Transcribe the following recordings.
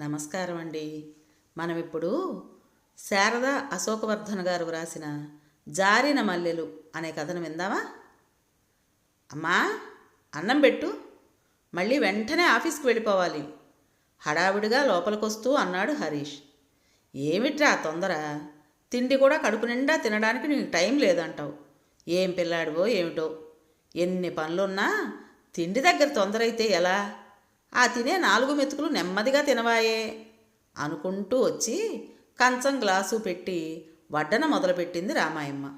నమస్కారం అండి మనం ఇప్పుడు శారద అశోకవర్ధన్ గారు వ్రాసిన జారిన మల్లెలు అనే కథను విందామా? అమ్మా అన్నం పెట్టు. మళ్ళీ వెంటనే ఆఫీస్కి వెళ్ళిపోవాలి. హడావిడిగా లోపలికొస్తూ అన్నాడు హరీష్. ఏమిట్రా తొందర? తిండి కూడా కడుపు నిండా తినడానికి నీకు టైం లేదంటావు. ఏం పిల్లాడివో ఏమిటో? ఎన్ని పనులున్నా తిండి దగ్గర తొందర అయితే ఎలా? ఆ తినే నాలుగు మెతుకులు నెమ్మదిగా తినవాయే అనుకుంటూ వచ్చి కంచం గ్లాసు పెట్టి వడ్డన మొదలుపెట్టింది రామాయమ్మ.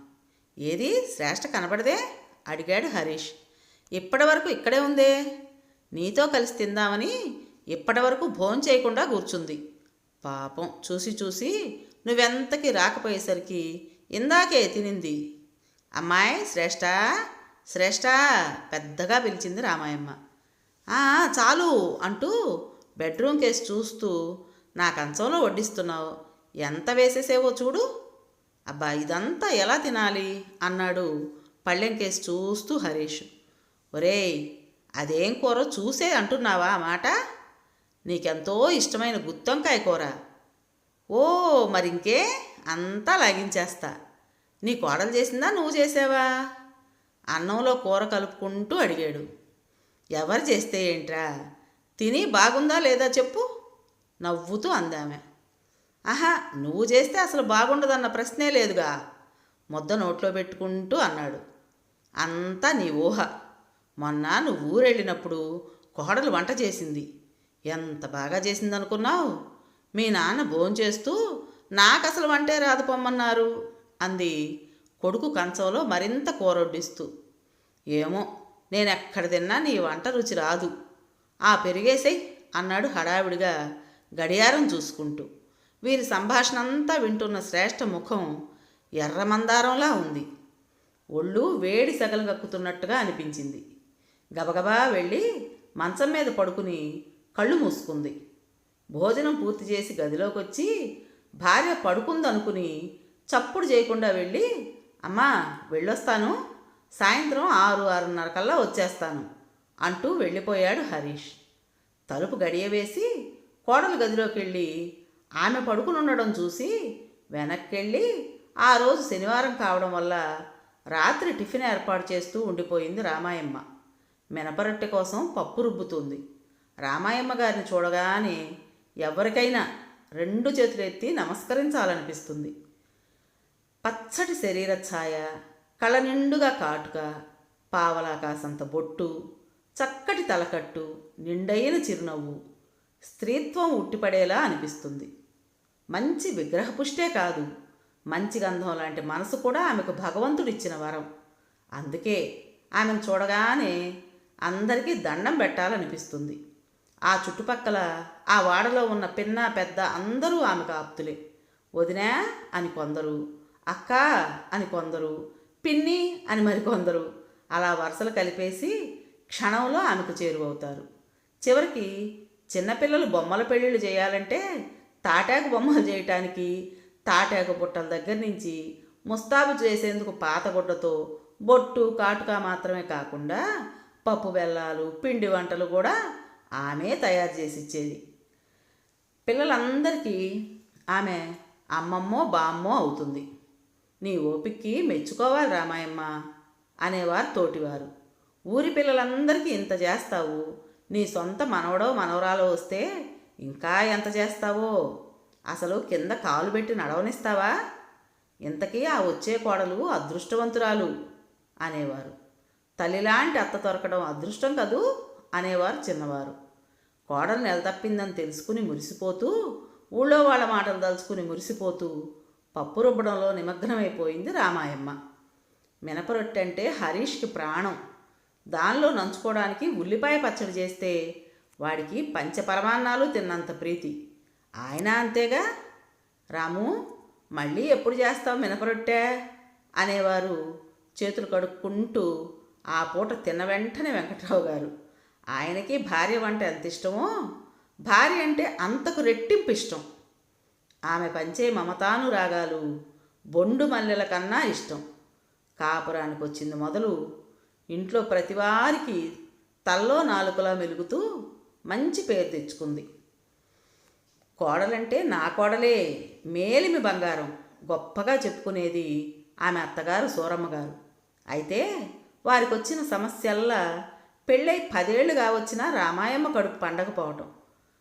ఏది? శ్రేష్ఠ కనపడదే? అడిగాడు హరీష్. ఇప్పటి వరకు ఇక్కడే ఉందే. నీతో కలిసి తిందామని ఇప్పటి వరకు భోం చేయకుండా కూర్చుంది. పాపం చూసి చూసి నువ్వెంతకి రాకపోయేసరికి ఇందాకే తినింది. అమ్మాయి శ్రేష్ఠ? శ్రేష్ఠ? పెద్దగా పిలిచింది రామాయమ్మ. చాలు అంటూ బెడ్రూమ్ కేసి చూస్తూ నా కంచంలో వడ్డిస్తున్నావు. ఎంత వేసేసేవో చూడు. అబ్బా ఇదంతా ఎలా తినాలి? అన్నాడు పళ్ళెంకేసి చూస్తూ హరీష్. ఒరేయ్ అదేం కూర చూసే అంటున్నావా ఆ మాట? నీకెంతో ఇష్టమైన గుత్తొంకాయ కూర. ఓ మరింకే అంతా లాగించేస్తా. నీ కోడలు చేసిందా? నువ్వు చేసావా? అన్నంలో కూర కలుపుకుంటూ అడిగాడు. ఎవరు చేస్తే ఏంట్రా? తిని బాగుందా లేదా చెప్పు? నవ్వుతూ అందామె. ఆహా నువ్వు చేస్తే అసలు బాగుండదన్న ప్రశ్నే లేదుగా ముద్ద నోట్లో పెట్టుకుంటూ అన్నాడు. అంతా నీ ఊహ. మొన్న నువ్వు ఊరెళ్ళినప్పుడు కోడలు వంట చేసింది. ఎంత బాగా చేసిందనుకున్నావు? మీ నాన్న భోంచేస్తూ నాకు అసలు వంటే రాదు పొమ్మన్నారు అంది కొడుకు కంచంలో మరింత కూరొడ్డిస్తూ. ఏమో నేను ఎక్కడ తిన్నా నీ వంట రుచి రాదు. ఆ పెరిగేసేయ్ అన్నాడు హడావిడిగా గడియారం చూసుకుంటూ. వీరి సంభాషణ అంతా వింటున్న శ్రేష్ఠ ముఖం ఎర్రమందారంలా ఉంది. ఒళ్ళు వేడి సగలగక్కుతున్నట్టుగా అనిపించింది. గబగబా వెళ్ళి మంచం మీద పడుకుని కళ్ళు మూసుకుంది. భోజనం పూర్తి చేసి గదిలోకి వచ్చి భార్య పడుకుందనుకుని చప్పుడు చేయకుండా వెళ్ళి అమ్మా వెళ్ళొస్తాను. సాయంత్రం ఆరు ఆరున్నర కల్లా వచ్చేస్తాను అంటూ వెళ్ళిపోయాడు హరీష్. తలుపు గడియవేసి కోడలు గదిలోకి వెళ్ళి ఆమె పడుకుని ఉండడం చూసి వెనక్కెళ్ళి ఆ రోజు శనివారం కావడం వల్ల రాత్రి టిఫిన్ ఏర్పాటు చేస్తూ ఉండిపోయింది రామాయమ్మ. మినపరొట్టె కోసం పప్పు రుబ్బుతుంది. రామాయమ్మ గారిని చూడగానే ఎవరికైనా రెండు చేతులు ఎత్తి నమస్కరించాలనిపిస్తుంది. పచ్చటి శరీర ఛాయ కళ్ళ నిండుగా కాటుక పావలాకాశంత బొట్టు చక్కటి తలకట్టు నిండైన చిరునవ్వు స్త్రీత్వం ఉట్టిపడేలా అనిపిస్తుంది. మంచి విగ్రహపుష్టే కాదు. మంచి గంధం లాంటి మనసు కూడా ఆమెకు భగవంతుడిచ్చిన వరం. అందుకే ఆమెను చూడగానే అందరికీ దండం పెట్టాలనిపిస్తుంది. ఆ చుట్టుపక్కల ఆ వాడలో ఉన్న పిన్న పెద్ద అందరూ ఆమెకు ఆప్తులే. వదినా అని కొందరు అక్క అని కొందరు పిన్ని అని మరికొందరు. అలా వరుసలు కలిపేసి క్షణంలో ఆమెకు చేరువవుతారు. చివరికి చిన్నపిల్లలు బొమ్మల పెళ్ళిళ్ళు చేయాలంటే తాటాకు బొమ్మలు చేయటానికి తాటాకు బుట్టల దగ్గర నుంచి ముస్తాబు చేసేందుకు పాతగుడ్డతో బొట్టు కాటుక మాత్రమే కాకుండా పప్పు బెల్లాలు పిండి వంటలు కూడా ఆమె తయారు చేసి ఇచ్చేది. పిల్లలందరికీ ఆమె అమ్మమ్మో బామ్మో అవుతుంది. నీ ఓపిక్కి మెచ్చుకోవాలి రామాయమ్మ అనేవారు తోటివారు. ఊరి పిల్లలందరికీ ఇంత చేస్తావు? నీ సొంత మనవడో మనవరాలో వస్తే ఇంకా ఎంత చేస్తావో? అసలు కింద కాలు పెట్టి నడవనిస్తావా? ఇంతకీ ఆ వచ్చే కోడలు అదృష్టవంతురాలు అనేవారు. తల్లిలాంటి అత్త దొరకడం అదృష్టం కదూ? అనేవారు చిన్నవారు. కోడలు నెలతప్పిందని తెలుసుకుని మురిసిపోతూ ఊళ్ళో వాళ్ళ మాటలు తలుచుకుని మురిసిపోతూ పప్పు రుబ్బడంలో నిమగ్నమైపోయింది రామాయమ్మ. మినపరొట్టె అంటే హరీష్కి ప్రాణం. దానిలో నంచుకోవడానికి ఉల్లిపాయ పచ్చడి చేస్తే వాడికి పంచపరమాన్నాలు తిన్నంత ప్రీతి. ఆయన అంతేగా? రాము మళ్ళీ ఎప్పుడు చేస్తావు మినపరొట్టె? అనేవారు చేతులు కడుక్కుంటూ ఆ పూట తిన్న వెంటనే వెంకట్రావు గారు. ఆయనకి భార్య వంట ఎంత ఇష్టమో? భార్య అంటే అంతకు రెట్టింపు ఇష్టం. ఆమె పంచే మమతానురాగాలు బొండు మల్లెల కన్నా ఇష్టం. కాపురానికి వచ్చింది మొదలు ఇంట్లో ప్రతివారికి తల్లో నాలుకలా మెలుగుతూ మంచి పేరు తెచ్చుకుంది. కోడలంటే నా కోడలే మేలిమి బంగారం గొప్పగా చెప్పుకునేది ఆమె అత్తగారు సూరమ్మ గారు అయితే వారికి వచ్చిన సమస్యల్లా పెళ్ళై పదేళ్ళుగా వచ్చిన రామాయమ్మ కడుపు పండకపోవటం.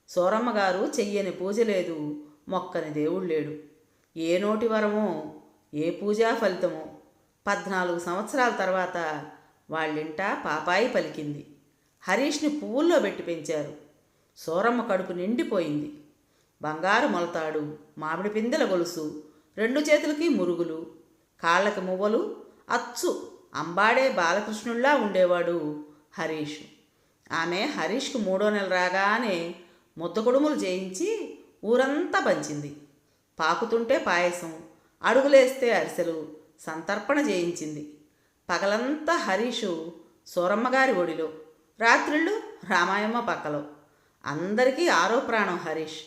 సూరమ్మ గారు చెయ్యని పూజ లేదు మొక్కని దేవుడు లేడు. ఏ నోటి వరమో ఏ పూజా ఫలితమో పద్నాలుగు సంవత్సరాల తర్వాత వాళ్ళింట పాపాయి పలికింది. హరీష్ని పువ్వుల్లో పెట్టి పెంచారు. సూరమ్మ కడుపు నిండిపోయింది. బంగారు మొలతాడు మామిడి పిందెల గొలుసు రెండు చేతులకి మురుగులు కాళ్ళకి మువ్వలు అచ్చు అంబాడే బాలకృష్ణుల్లా ఉండేవాడు హరీష్. ఆమె హరీష్కు మూడో నెల రాగానే ముద్దకొడుములు చేయించి ఊరంతా పంచింది పాకుతుంటే పాయసం అడుగులేస్తే అరిసెలు సంతర్పణ చేయించింది. పగలంతా హరీషు సూరమ్మగారి ఒడిలో రాత్రిళ్ళు రామాయమ్మ పక్కలో. అందరికీ ఆరో ప్రాణం హరీష్.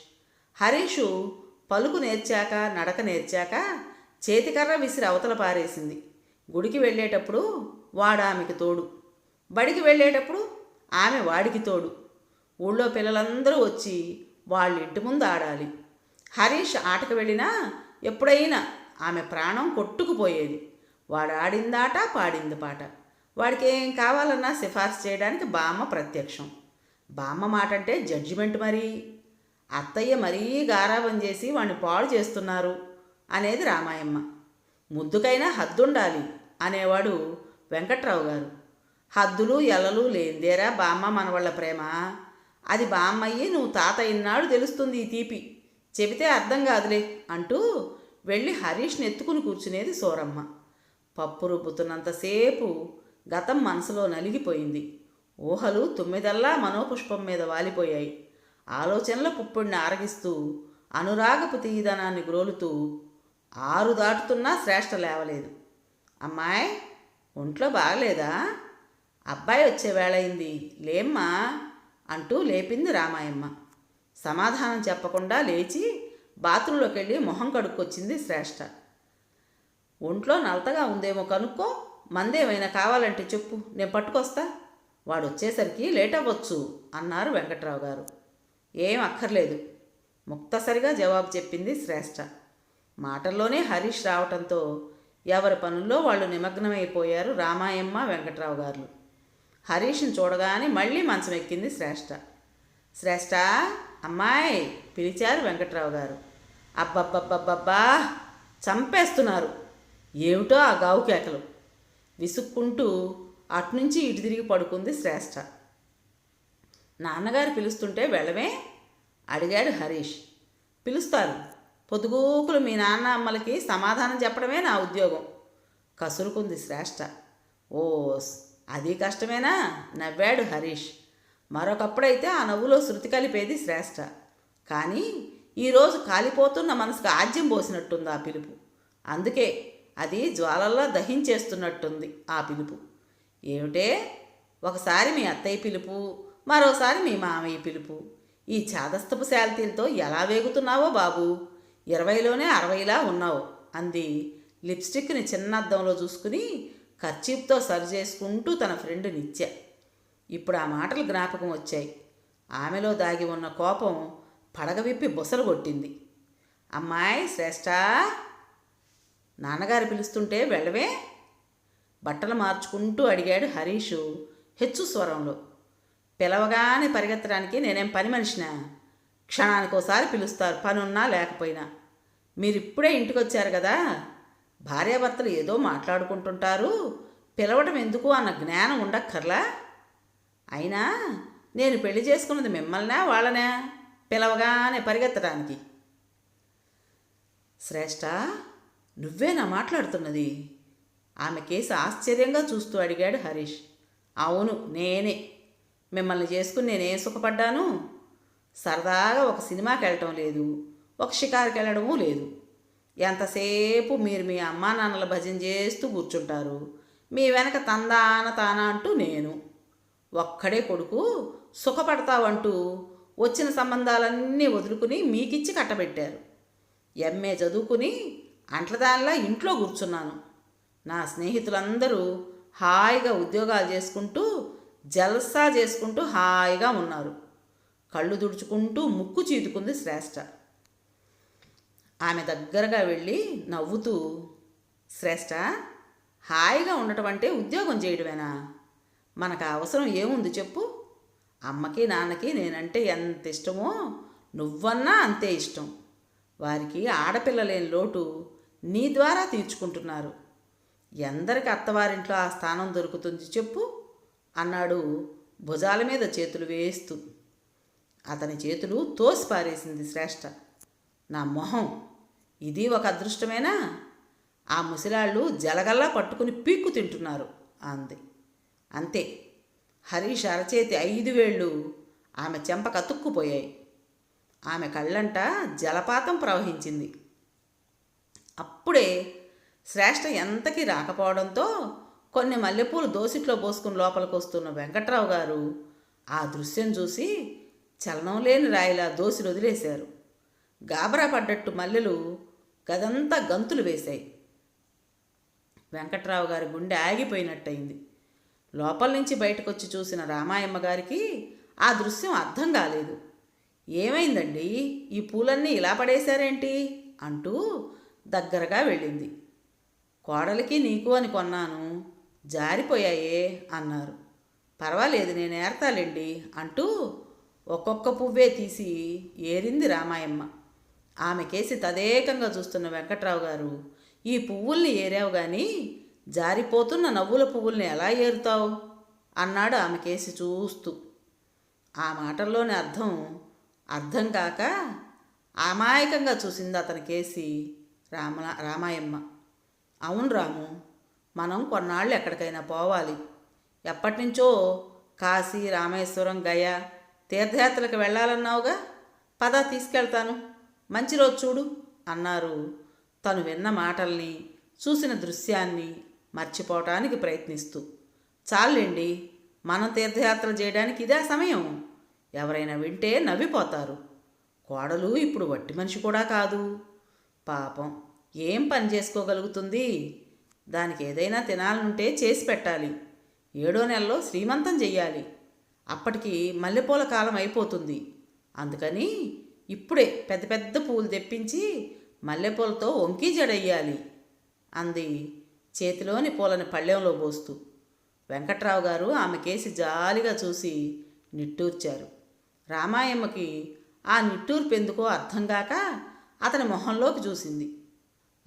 హరీషు పలుకు నేర్చాక నడక నేర్చాక చేతికర్ర విసిరి అవతల పారేసింది. గుడికి వెళ్ళేటప్పుడు వాడామెకి ఆమెకి తోడు. బడికి వెళ్ళేటప్పుడు ఆమె వాడికి తోడు. ఊళ్ళో పిల్లలందరూ వచ్చి వాళ్ళ ఇంటి ముందు ఆడాలి. హరీష్ ఆటకు వెళ్ళినా ఎప్పుడైనా ఆమె ప్రాణం కొట్టుకుపోయేది. వాడు ఆడిందాట పాడింది పాట. వాడికి ఏం కావాలన్నా సిఫార్సు చేయడానికి బామ్మ ప్రత్యక్షం. బామ్మ మాట అంటే జడ్జిమెంట్ మరి. అత్తయ్య మరీ గారాబం చేసి వాడిని పాడు చేస్తున్నారు అనేది రామాయమ్మ. ముద్దుకైనా హద్దుండాలి అనేవాడు వెంకట్రావు గారు. హద్దులు ఎలలు లేందేరా బామ్మ మనవాళ్ళ ప్రేమ? అది బామ్మయ్యే నువ్వు తాత ఇన్నాడు తెలుస్తుంది ఈ తీపి. చెబితే అర్థం కాదులే అంటూ వెళ్ళి హరీష్ని ఎత్తుకుని కూర్చునేది సోరమ్మ. పప్పు రుబ్బుతున్నంతసేపు గతం మనసులో నలిగిపోయింది. ఊహలు తొమ్మిదల్లా మనోపుష్పం మీద వాలిపోయాయి. ఆలోచనల పుప్పుడిని ఆరగిస్తూ అనురాగపు తీయదనాన్ని గ్రోలుతూ ఆరు దాటుతున్నా శ్రేష్ఠ లేవలేదు. అమ్మాయి ఒంట్లో బాగలేదా? అబ్బాయి వచ్చే వేళయింది లేమ్మా అంటూ లేపింది రామాయమ్మ. సమాధానం చెప్పకుండా లేచి బాత్రూంలోకి వెళ్ళి మొహం కడుక్కొచ్చింది శ్రేష్ఠ ఒంట్లో నలతగా ఉందేమో కనుక్కో మందేమైనా కావాలంటే చెప్పు నేను పట్టుకొస్తా. వాడు వచ్చేసరికి లేట్ అవ్వచ్చు అన్నారు వెంకట్రావు గారు ఏం అక్కర్లేదు ముక్తసరిగా జవాబు చెప్పింది శ్రేష్ఠ మాటల్లోనే హరీష్ రావటంతో ఎవరి పనుల్లో వాళ్ళు నిమగ్నమైపోయారు రామాయమ్మ వెంకట్రావు గారు హరీష్ని చూడగానే మళ్ళీ మంచం ఎక్కింది శ్రేష్ఠ శ్రేష్ఠ అమ్మాయి పిలిచారు వెంకట్రావు గారు. అబ్బబ్బబ్బబ్బబ్బా చంపేస్తున్నారు. ఏమిటో ఆ గావు కేకలు. విసుక్కుంటూ అటునుంచి ఇటు తిరిగి పడుకుంది శ్రేష్ఠ నాన్నగారు పిలుస్తుంటే వెళ్ళమే అడిగాడు హరీష్. పిలుస్తారు పొద్దుగూకులు మీ నాన్న అమ్మలకి సమాధానం చెప్పడమే నా ఉద్యోగం. కసురుకుంది శ్రేష్ఠ ఓస్ అది కష్టమేనా? నవ్వాడు హరీష్. మరొకప్పుడైతే ఆ నవ్వులో శృతి కలిపేది శ్రేష్ఠ కానీ ఈరోజు కాలిపోతున్న మనసుకు ఆజ్యం పోసినట్టుంది ఆ పిలుపు. అందుకే అది జ్వాలల్లో దహించేస్తున్నట్టుంది ఆ పిలుపు. ఏమిటే? ఒకసారి మీ అత్తయ్య పిలుపు మరోసారి మీ మామయ్య పిలుపు. ఈ చాదస్తపు శాలతీలతో ఎలా వేగుతున్నావో బాబు? ఇరవైలోనే అరవైలా ఉన్నావు అంది. లిప్స్టిక్ని చిన్న అద్దంలో చూసుకుని ఖర్చీప్తో సరి చేసుకుంటూ తన ఫ్రెండ్ నిత్య. ఇప్పుడు ఆ మాటలు జ్ఞాపకం వచ్చాయి. ఆమెలో దాగి ఉన్న కోపం పడగ విప్పి బుసలు కొట్టింది. అమ్మాయి శ్రేష్ఠ! నాన్నగారు పిలుస్తుంటే వెళ్ళవే? బట్టలు మార్చుకుంటూ అడిగాడు హరీషు హెచ్చు స్వరంలో. పిలవగానే పరిగెత్తడానికి నేనేం పని మనిషినా? క్షణానికోసారి పిలుస్తారు పనున్నా లేకపోయినా. మీరిప్పుడే ఇంటికి వచ్చారు కదా? భార్యాభర్తలు ఏదో మాట్లాడుకుంటుంటారు. పిలవటం ఎందుకు అన్న జ్ఞానం ఉండక్కర్లా? అయినా నేను పెళ్ళి చేసుకున్నది మిమ్మల్నే వాళ్ళనే? పిలవగానే పరిగెత్తడానికి శ్రేష్ఠ నువ్వేనా మాట్లాడుతున్నది? ఆమె కేసు ఆశ్చర్యంగా చూస్తూ అడిగాడు హరీష్. అవును నేనే. మిమ్మల్ని చేసుకుని నేనేం సుఖపడ్డాను. సరదాగా ఒక సినిమాకి వెళ్ళటం లేదు. ఒక షికారుకి వెళ్ళడమూ లేదు. ఎంతసేపు మీరు మీ అమ్మా నాన్నల భజన చేస్తూ కూర్చుంటారు? మీ వెనక తందాన తాన అంటూ నేను. ఒక్కడే కొడుకు సుఖపడతావంటూ వచ్చిన సంబంధాలన్నీ వదులుకుని మీకిచ్చి కట్టబెట్టారు. ఎంఏ చదువుకుని అంట్లదానిలా ఇంట్లో కూర్చున్నాను. నా స్నేహితులందరూ హాయిగా ఉద్యోగాలు చేసుకుంటూ జల్సా చేసుకుంటూ హాయిగా ఉన్నారు. కళ్ళు తుడుచుకుంటూ ముక్కు చీదుకుంది శ్రేష్ఠ ఆమె దగ్గరగా వెళ్ళి నవ్వుతూ శ్రేష్ఠ హాయిగా ఉండటం అంటే ఉద్యోగం చేయడమేనా? మనకు అవసరం ఏముంది చెప్పు. అమ్మకి నాన్నకి నేనంటే ఎంత ఇష్టమో నువ్వన్నా అంతే ఇష్టం. వారికి ఆడపిల్లలేని లోటు నీ ద్వారా తీర్చుకుంటున్నారు. ఎందరికి అత్తవారింట్లో ఆ స్థానం దొరుకుతుంది చెప్పు అన్నాడు భుజాల మీద చేతులు వేస్తూ. అతని చేతులు తోసిపారేసింది శ్రేష్ఠ నా మొహం. ఇది ఒక అదృష్టమేనా? ఆ ముసిలాళ్ళు జలగల్లా పట్టుకుని పీక్కు తింటున్నారు అంది. అంతే. హరీష్ అరచేతి ఐదు వేళ్ళు ఆమె చెంప కతుక్కుపోయాయి. ఆమె కళ్ళంట జలపాతం ప్రవహించింది. అప్పుడే శ్రేష్ఠ ఎంతకి రాకపోవడంతో కొన్ని మల్లెపూలు దోసిట్లో పోసుకుని లోపలికి వస్తున్న వెంకట్రావు గారు ఆ దృశ్యం చూసి చలనం లేని రాయిలా దోసిలు వదిలేశారు. గాబరా పడ్డట్టు మల్లెలు గదంతా గంతులు వేశాయి. వెంకట్రావు గారి గుండె ఆగిపోయినట్టయింది. లోపల నుంచి బయటకొచ్చి చూసిన రామాయమ్మ గారికి ఆ దృశ్యం అర్థం కాలేదు. ఏమైందండి? ఈ పూలన్నీ ఇలా పడేశారేంటి? అంటూ దగ్గరగా వెళ్ళింది. కోడలికి నీకు అని కొన్నాను జారిపోయాయే అన్నారు. పర్వాలేదు నేను ఏర్తాలేండి అంటూ ఒక్కొక్క పువ్వే తీసి ఏరింది రామాయమ్మ. ఆమెకేసి తదేకంగా చూస్తున్న వెంకట్రావు గారు ఈ పువ్వుల్ని ఏరావు కానీ జారిపోతున్న నవ్వుల పువ్వుల్ని ఎలా ఏరుతావు? అన్నాడు ఆమెకేసి చూస్తూ. ఆ మాటల్లోని అర్థం అర్థం కాక అమాయకంగా చూసింది అతనికేసి రామ రామాయమ్మ. అవును రాము మనం కొన్నాళ్ళు ఎక్కడికైనా పోవాలి. ఎప్పటినుంచో కాశీ రామేశ్వరం గయ తీర్థయాత్రలకు వెళ్ళాలన్నావుగా. పద తీసుకెళ్తాను. మంచి రోజు చూడు అన్నారు. తను విన్న మాటల్ని చూసిన దృశ్యాన్ని మర్చిపోవటానికి ప్రయత్నిస్తూ చాలండి మనం తీర్థయాత్ర చేయడానికి ఇదే సమయం. ఎవరైనా వింటే నవ్విపోతారు. కోడలు ఇప్పుడు వట్టి మనిషి కూడా కాదు. పాపం ఏం పని చేసుకోగలుగుతుంది? దానికి ఏదైనా తినాలనుంటే చేసి పెట్టాలి. ఏడో నెలలో శ్రీమంతం చెయ్యాలి. అప్పటికి మల్లెపూల కాలం అయిపోతుంది. అందుకని ఇప్పుడే పెద్ద పెద్ద పూలు తెప్పించి మల్లెపూలతో వంకీ జడయ్యాలి అంది చేతిలోని పూలని పళ్ళెంలో పోస్తూ. వెంకట్రావు గారు ఆమె కేసి జాలిగా చూసి నిట్టూర్చారు. రామాయమ్మకి ఆ నిట్టూర్పు ఎందుకో అర్థం కాక అతని మొహంలోకి చూసింది.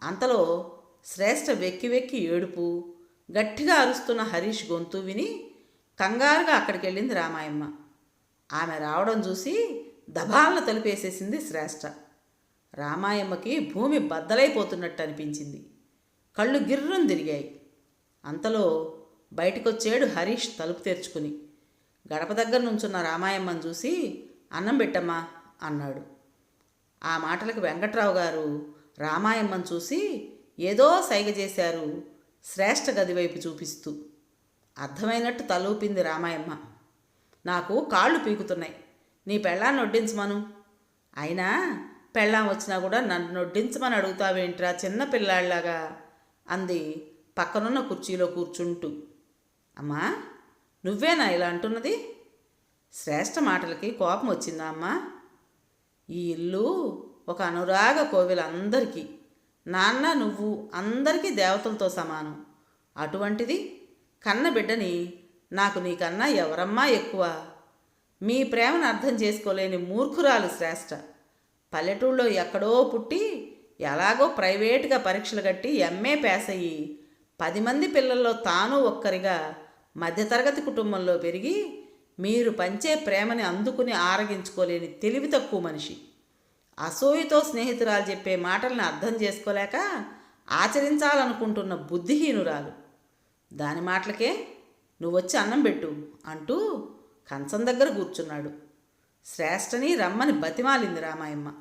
అంతలో శ్రేష్ఠ వెక్కి వెక్కి ఏడుపు గట్టిగా అరుస్తున్న హరీష్ గొంతు విని కంగారుగా అక్కడికి వెళ్ళింది రామాయమ్మ. ఆమె రావడం చూసి దబాలను తలుపేసేసింది శ్రేష్ఠ రామాయమ్మకి భూమి బద్దలైపోతున్నట్టు అనిపించింది కళ్ళు గిర్రం తిరిగాయి. అంతలో బయటకొచ్చాడు హరీష్ తలుపు తెరుచుకుని గడప దగ్గర నుంచున్న రామాయమ్మని చూసి అన్నం పెట్టమ్మా అన్నాడు. ఆ మాటలకు వెంకట్రావు గారు రామాయమ్మని చూసి ఏదో సైగ చేశారు శ్రేష్ఠ గది వైపు చూపిస్తూ. అర్థమైనట్టు తలూపింది రామాయమ్మ. నాకు కాళ్ళు పీకుతున్నాయి. నీ పెళ్ళాన్ని వడ్డించమను అయినా పెళ్ళాం వచ్చినా కూడా నన్ను నొడ్డించమని అడుగుతావేంట్రా చిన్న పిల్లాళ్ళలాగా అంది పక్కనున్న కుర్చీలో కూర్చుంటూ. అమ్మా నువ్వేనా ఇలా అంటున్నది? శ్రేష్ఠ మాటలకి కోపం వచ్చిందా అమ్మా? ఈ ఇల్లు ఒక అనురాగ కోవిల అందరికీ నాన్న నువ్వు అందరికీ దేవతలతో సమానం. అటువంటిది కన్న బిడ్డని నాకు నీకన్నా ఎవరమ్మా ఎక్కువ? మీ ప్రేమను అర్థం చేసుకోలేని మూర్ఖురాలు శ్రేష్ఠ పల్లెటూళ్ళలో ఎక్కడో పుట్టి ఎలాగో ప్రైవేటుగా పరీక్షలు కట్టి ఎంఏ పాస్ అయ్యి పది మంది పిల్లల్లో తాను ఒక్కరిగా మధ్యతరగతి కుటుంబంలో పెరిగి మీరు పంచే ప్రేమని అందుకుని ఆరగించుకోలేని తెలివి తక్కువ మనిషి. అసూయతో స్నేహితురాలు చెప్పే మాటల్ని అర్థం చేసుకోలేక ఆచరించాలనుకుంటున్న బుద్ధిహీనురాలు. దాని మాటలకే నువ్వొచ్చి అన్నం పెట్టు అంటూ కంచం దగ్గర కూర్చున్నాడు. శ్రేష్టని రమ్మని బతిమాలింది రామాయమ్మ.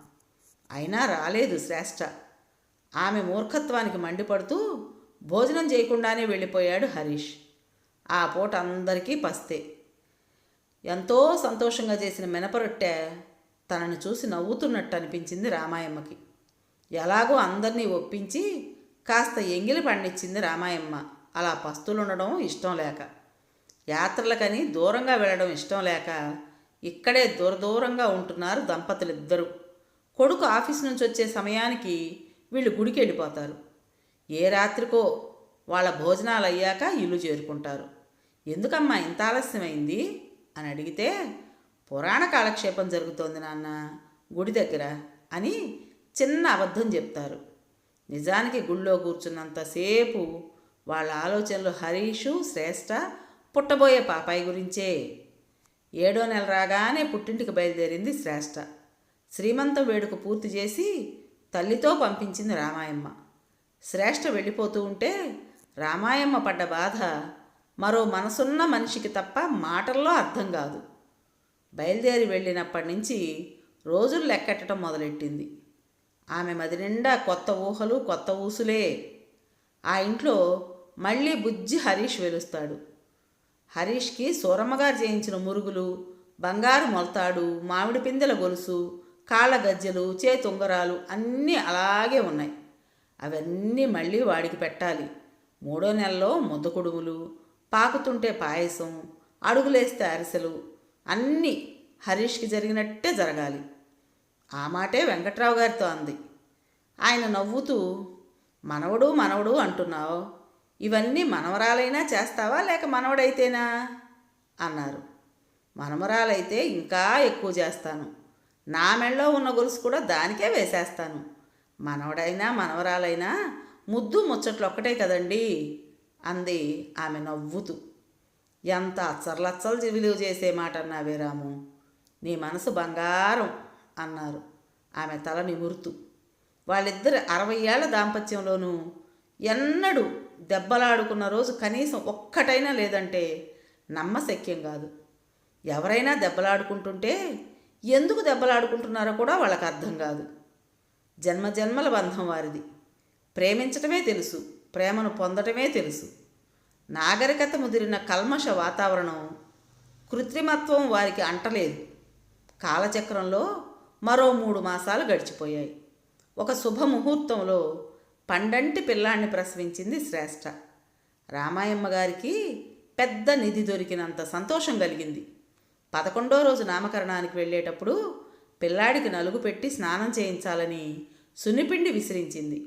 అయినా రాలేదు శ్రేష్ఠ ఆమె మూర్ఖత్వానికి మండిపడుతూ భోజనం చేయకుండానే వెళ్ళిపోయాడు హరీష్. ఆ పూట అందరికీ పస్తే. ఎంతో సంతోషంగా చేసిన మినపరొట్టె తనని చూసి నవ్వుతున్నట్టు అనిపించింది రామాయమ్మకి. ఎలాగో అందరినీ ఒప్పించి కాస్త ఎంగిలి పండించింది రామాయమ్మ. అలా పస్తులుండడం ఇష్టం లేక. యాత్రలకని దూరంగా వెళ్ళడం ఇష్టం లేక ఇక్కడే దూరదూరంగా ఉంటున్నారు దంపతులిద్దరూ. కొడుకు ఆఫీస్ నుంచి వచ్చే సమయానికి వీళ్ళు గుడికి వెళ్ళిపోతారు. ఏ రాత్రికో వాళ్ళ భోజనాలు అయ్యాక ఇల్లు చేరుకుంటారు. ఎందుకమ్మా ఇంత ఆలస్యమైంది? అని అడిగితే పురాణ కాలక్షేపం జరుగుతోంది నాన్న గుడి దగ్గర అని చిన్న అబద్ధం చెప్తారు. నిజానికి గుళ్ళో కూర్చున్నంతసేపు వాళ్ళ ఆలోచనలు హరీషు శ్రేష్ఠ పుట్టబోయే పాపాయి గురించే ఏడో నెల రాగానే పుట్టింటికి బయలుదేరింది శ్రేష్ఠ శ్రీమంతం వేడుక పూర్తి చేసి తల్లితో పంపించింది రామాయమ్మ. శ్రేష్ఠ వెళ్ళిపోతూ ఉంటే రామాయమ్మ పడ్డ బాధ మరో మనసున్న మనిషికి తప్ప మాటల్లో అర్థం కాదు. బయలుదేరి వెళ్ళినప్పటి నుంచి రోజులు లెక్కెట్టడం మొదలెట్టింది. ఆమె మది నిండా కొత్త ఊహలు కొత్త ఊసులే. ఆ ఇంట్లో మళ్ళీ బుజ్జి హరీష్ వెలుస్తాడు. హరీష్కి సూరమ్మగారు చేయించిన మురుగులు బంగారు మొలతాడు మామిడి పిందెల గొలుసు కాళ్ళ గజ్జెలు చేతుంగరాలు అన్నీ అలాగే ఉన్నాయి. అవన్నీ మళ్ళీ వాడికి పెట్టాలి. మూడో నెలలో ముద్దకుడుములు పాకుతుంటే పాయసం అడుగులేస్తే అరిసెలు అన్నీ హరీష్కి జరిగినట్టే జరగాలి. ఆ మాటే వెంకట్రావు గారితో అంది. ఆయన నవ్వుతూ మనవడు మనవడు అంటున్నావు. ఇవన్నీ మనవరాలైనా చేస్తావా లేక మనవడైతేనా? అన్నారు. మనమరాలైతే ఇంకా ఎక్కువ చేస్తాను. నా మెళ్ళో ఉన్న గొలుసు కూడా దానికే వేసేస్తాను. మనవడైనా మనవరాలైనా ముద్దు ముచ్చట్లు ఒక్కటే కదండి? అంది ఆమె నవ్వుతూ. ఎంత అచ్చర్లచ్చలు విలువ చేసే మాట అన్నావే రాము? నీ మనసు బంగారం అన్నారు. ఆమె తల నిమురుతూ. వాళ్ళిద్దరు అరవై ఏళ్ళ దాంపత్యంలోనూ ఎన్నడూ దెబ్బలాడుకున్న రోజు కనీసం ఒక్కటైనా లేదంటే నమ్మశక్యం కాదు. ఎవరైనా దెబ్బలాడుకుంటుంటే ఎందుకు దెబ్బలాడుకుంటున్నారో కూడా వాళ్ళకి అర్థం కాదు. జన్మ జన్మల బంధం వారిది. ప్రేమించటమే తెలుసు ప్రేమను పొందటమే తెలుసు. నాగరికత ముదిరిన కల్మష వాతావరణం కృత్రిమత్వం వారికి అంటలేదు. కాలచక్రంలో మరో మూడు మాసాలు గడిచిపోయాయి. ఒక శుభముహూర్తంలో పండంటి పిల్లాన్ని ప్రసవించింది శ్రేష్ఠ రామాయమ్మ గారికి పెద్ద నిధి దొరికినంత సంతోషం కలిగింది. పదకొండో రోజు నామకరణానికి వెళ్ళేటప్పుడు పిల్లాడికి నలుగు పెట్టి స్నానం చేయించాలని సున్నిపిండి విసిరించింది.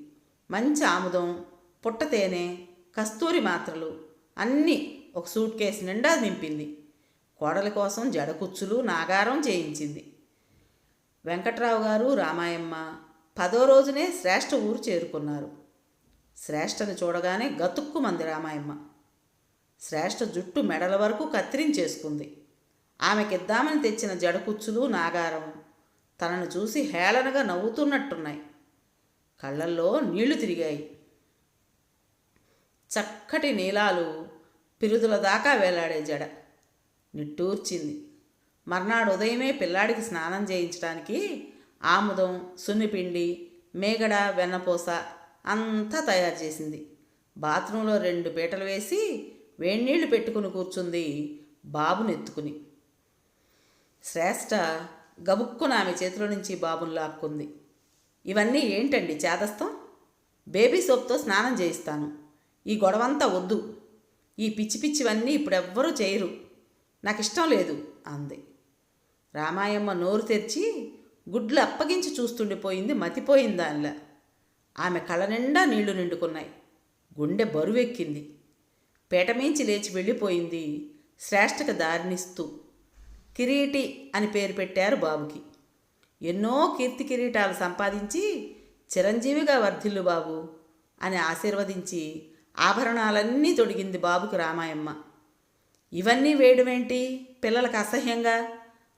మంచి ఆముదం పుట్ట తేనె కస్తూరి మాత్రలు అన్నీ ఒక సూట్ కేసు నిండా నింపింది. కోడలి కోసం జడకుచ్చులు నాగారం చేయించింది. వెంకట్రావు గారు రామాయమ్మ పదో రోజునే శ్రేష్ఠ ఊరు చేరుకున్నారు. శ్రేష్ఠను చూడగానే గతుక్కుమంది రామాయమ్మ. శ్రేష్ఠ జుట్టు మెడల వరకు కత్తిరించేసుకుంది ఆమెకిద్దామని తెచ్చిన జడకుచ్చులు నాగారం తనను చూసి హేళనగా నవ్వుతున్నట్టున్నాయి. కళ్ళల్లో నీళ్ళు తిరిగాయి. చక్కటి నీలాలు పిరుదుల దాకా వేలాడే జడ. నిట్టూర్చింది. మర్నాడు ఉదయమే పిల్లాడికి స్నానం చేయించడానికి ఆముదం సున్నిపిండి మేగడ వెన్నపూస అంతా తయారు చేసింది. బాత్రూంలో రెండు పీటలు వేసి వేణీళ్ళు పెట్టుకుని కూర్చుంది బాబునెత్తుకుని శ్రేష్ఠ గబుక్కున ఆమె చేతిలో నుంచి బాబుని లాక్కుంది. ఇవన్నీ ఏంటండి చేదస్తం బేబీ సోప్తో స్నానం చేయిస్తాను. ఈ గొడవంతా వద్దు. ఈ పిచ్చి పిచ్చివన్నీ ఇప్పుడెవ్వరూ చేయరు. నాకు ఇష్టం లేదు అంది. రామాయమ్మ నోరు తెరిచి గుడ్లు అప్పగించి చూస్తుండిపోయింది మతిపోయింది దానిలా. ఆమె కళ్ళ నిండా నీళ్ళు నిండుకున్నాయి. గుండె బరువెక్కింది. పేటమీంచి లేచి వెళ్ళిపోయింది శ్రేష్ఠకి దారినిస్తూ. కిరీటి అని పేరు పెట్టారు బాబుకి. ఎన్నో కీర్తి కిరీటాలు సంపాదించి చిరంజీవిగా వర్ధిల్లు బాబు అని ఆశీర్వదించి ఆభరణాలన్నీ తొడిగింది బాబుకి రామాయమ్మ. ఇవన్నీ వేయడమేంటి పిల్లలకు అసహ్యంగా?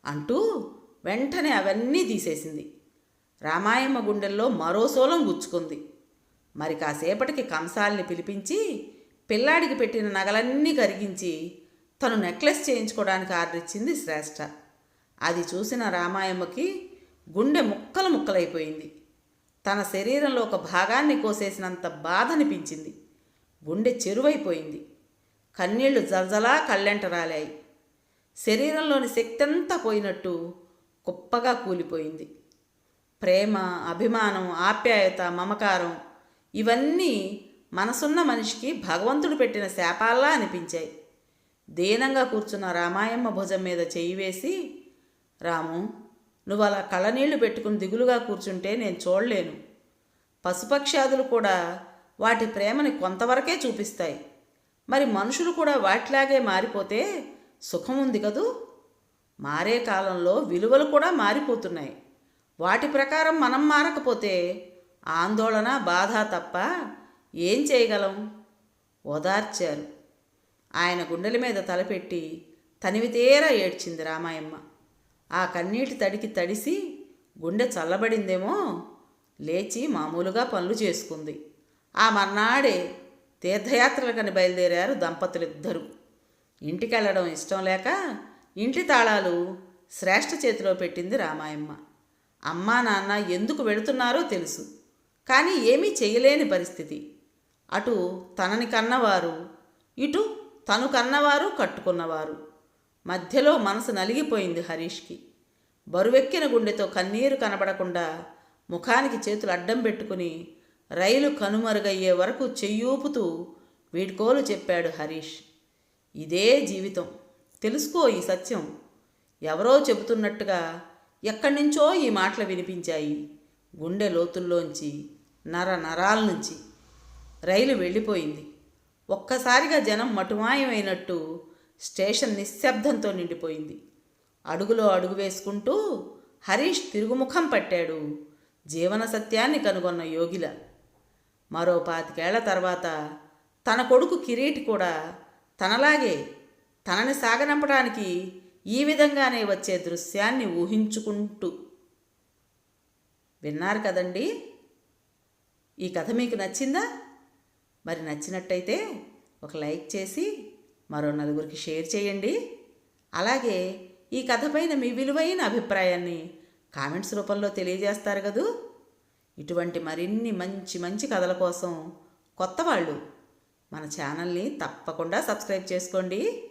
అంటూ వెంటనే అవన్నీ తీసేసింది. రామాయమ్మ గుండెల్లో మరో సోలం గుచ్చుకుంది. మరి కాసేపటికి కంసాల్ని పిలిపించి పిల్లాడికి పెట్టిన నగలన్నీ కరిగించి తను నెక్లెస్ చేయించుకోవడానికి ఆర్డర్ ఇచ్చింది శ్రేష్ఠ అది చూసిన రామాయమ్మకి గుండె ముక్కలు ముక్కలైపోయింది. తన శరీరంలో ఒక భాగాన్ని కోసేసినంత బాధ అనిపించింది గుండె చెరువైపోయింది. కన్నీళ్ళు జలజలా కళ్ళెంట రాలాయి. శరీరంలోని శక్తి అంతా పోయినట్టు కుప్పగా కూలిపోయింది. ప్రేమ అభిమానం ఆప్యాయత మమకారం ఇవన్నీ మనసున్న మనిషికి భగవంతుడు పెట్టిన శాపాల్లా అనిపించాయి. దీనంగా కూర్చున్న రామాయమ్మ భుజం మీద చేయి వేసి రాము నువ్వు అలా కళ్ళనీళ్ళు పెట్టుకుని దిగులుగా కూర్చుంటే నేను చూడలేను. పశుపక్ష్యాదులు కూడా వాటి ప్రేమని కొంతవరకే చూపిస్తాయి. మరి మనుషులు కూడా వాటిలాగే మారిపోతే సుఖం ఉంది కదూ? మారే కాలంలో విలువలు కూడా మారిపోతున్నాయి. వాటి ప్రకారం మనం మారకపోతే ఆందోళన బాధ తప్ప ఏం చేయగలం? ఓదార్చారు. ఆయన గుండెల మీద తలపెట్టి తనివితేరా ఏడ్చింది రామాయమ్మ. ఆ కన్నీటి తడికి తడిసి గుండె చల్లబడిందేమో? లేచి మామూలుగా పనులు చేసుకుంది. ఆ మర్నాడే తీర్థయాత్రలకని బయలుదేరారు దంపతులిద్దరూ. ఇంటికెళ్ళడం ఇష్టం లేక ఇంటి తాళాలు శ్రేష్ఠ చేతిలో పెట్టింది రామాయమ్మ. అమ్మా నాన్న ఎందుకు వెళుతున్నారో తెలుసు కానీ ఏమీ చేయలేని పరిస్థితి. అటు తనని కన్నవారు ఇటు తను కన్నవారు కట్టుకున్నవారు. మధ్యలో మనసు నలిగిపోయింది హరీష్కి. బరువెక్కిన గుండెతో కన్నీరు కనబడకుండా ముఖానికి చేతులు అడ్డం పెట్టుకుని రైలు కనుమరుగయ్యే వరకు చెయ్యూపుతూ వీడ్కోలు చెప్పాడు హరీష్. ఇదే జీవితం. తెలుసుకో ఈ సత్యం. ఎవరో చెబుతున్నట్టుగా ఎక్కడి నుంచో ఈ మాటలు వినిపించాయి. గుండె లోతుల్లోంచి నర నరాల నుంచి రైలు వెళ్ళిపోయింది. ఒక్కసారిగా జనం మటుమాయమైనట్టు స్టేషన్ నిశ్శబ్దంతో నిండిపోయింది. అడుగులో అడుగు వేసుకుంటూ హరీష్ తిరుగుముఖం పట్టాడు జీవన సత్యాన్ని కనుగొన్న యోగిల. మరో పాతికేళ్ళ తర్వాత తన కొడుకు కిరీటి కూడా తనలాగే తనని సాగనంపడానికి ఈ విధంగానే వచ్చే దృశ్యాన్ని ఊహించుకుంటూ. విన్నారు కదండి? ఈ కథ మీకు నచ్చిందా? మరి నచ్చినట్టయితే ఒక లైక్ చేసి మరో నలుగురికి షేర్ చేయండి. అలాగే ఈ కథపైన మీ విలువైన అభిప్రాయాన్ని కామెంట్స్ రూపంలో తెలియజేస్తారు కదూ? ఇటువంటి మరిన్ని మంచి మంచి కథల కోసం కొత్త వాళ్ళు మన ఛానల్ని తప్పకుండా సబ్స్క్రైబ్ చేసుకోండి.